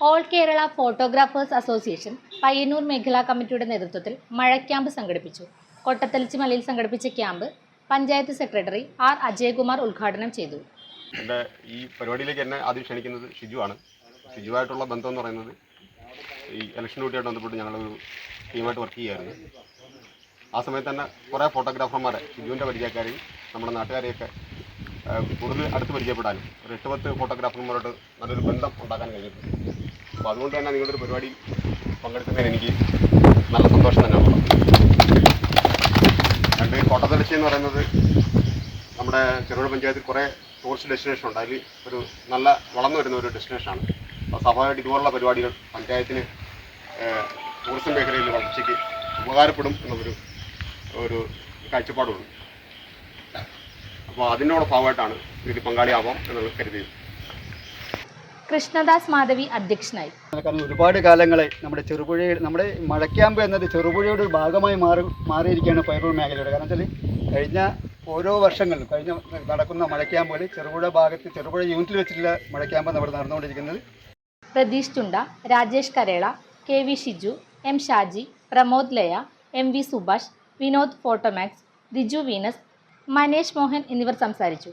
All Kerala photographers association Payyanur മേഖലാ കമ്മിറ്റിയുടെ നേതൃത്വത്തിൽ മഴക്യാമ്പ് സംഘടിപ്പിച്ചു. കൊട്ടത്തലിച്ചി മലയിൽ സംഘടിപ്പിച്ച camp panchayat secretary R Ajayakumar ഉദ്ഘാടനം ചെയ്തു. എന്റെ ഈ പരിപാടിയിലേക്ക് എന്നെ ആദ്യം ക്ഷണിക്കുന്നത് ഷിജുവാണ് ഷിജുവായിട്ടുള്ള ബന്ധം എന്ന് പറയുന്നത് ഈ ഇലക്ഷൻ ഡ്യൂട്ടിയായിട്ട് ബന്ധപ്പെട്ട് ഞങ്ങളൊരു ടീമായിട്ട് വർക്ക് ചെയ്യുമായിരുന്നു ആ സമയത്ത് തന്നെ കുറേ ഫോട്ടോഗ്രാഫർമാരെ ഷിജുവിന്റെ പരിചയക്കാരെയും നമ്മുടെ നാട്ടുകാരെയൊക്കെ കൂടുതൽ അടുത്ത് പരിചയപ്പെടാനും ഒരു എട്ട് പത്ത് ഫോട്ടോഗ്രാഫർമാരോട് നല്ലൊരു ബന്ധം ഉണ്ടാക്കാൻ കഴിഞ്ഞിട്ടുണ്ട്. അപ്പോൾ അതുകൊണ്ട് തന്നെ നിങ്ങളുടെ ഒരു പരിപാടിയിൽ പങ്കെടുക്കുന്നതിന് എനിക്ക് നല്ല സന്തോഷം തന്നെ ഉള്ളത് രണ്ട് കോട്ടത്തലച്ചി എന്ന് പറയുന്നത് നമ്മുടെ ചെറുപുഴ പഞ്ചായത്തിൽ കുറേ ടൂറിസ്റ്റ് ഡെസ്റ്റിനേഷൻ ഉണ്ട്. അതിൽ ഒരു നല്ല വളർന്നു വരുന്ന ഒരു ഡെസ്റ്റിനേഷനാണ് അപ്പോൾ സ്വാഭാവികമായിട്ട് ഇതുപോലുള്ള പരിപാടികൾ പഞ്ചായത്തിന് ടൂറിസം മേഖലയിൽ വളർച്ചയ്ക്ക് ഉപകാരപ്പെടും എന്നുള്ളൊരു ഒരു കാഴ്ചപ്പാടുണ്ട് അപ്പോൾ അതിനോട് ഭാഗമായിട്ടാണ് ഇതിൽ പങ്കാളിയാവാം എന്നുള്ളത് കരുതിയത്. കൃഷ്ണദാസ് മാധവി അധ്യക്ഷനായി. കാരണം ഒരുപാട് കാലങ്ങളെ നമ്മുടെ ചെറുപുഴയിൽ നമ്മുടെ മഴക്യാമ്പ് എന്നത് ചെറുപുഴയുടെ ഒരു ഭാഗമായി മാറി മാറിയിരിക്കുകയാണ് പൈറൂർ മേഖലയുടെ. കാരണം വെച്ചാൽ കഴിഞ്ഞ ഓരോ വർഷങ്ങളിലും കഴിഞ്ഞ നടക്കുന്ന മഴക്യാമ്പുകൾ ചെറുപുഴ ഭാഗത്ത് ചെറുപുഴ യൂണിറ്റിൽ വെച്ചിട്ടുള്ള മഴക്യാമ്പ് നമ്മൾ നടന്നുകൊണ്ടിരിക്കുന്നത്. Pratheesh Thunda Rajesh Karela K V Shiju M Shaji Pramod Laya M V Subhash Vinod Photomax Diju Venus Manesh Mohan എന്നിവർ സംസാരിച്ചു.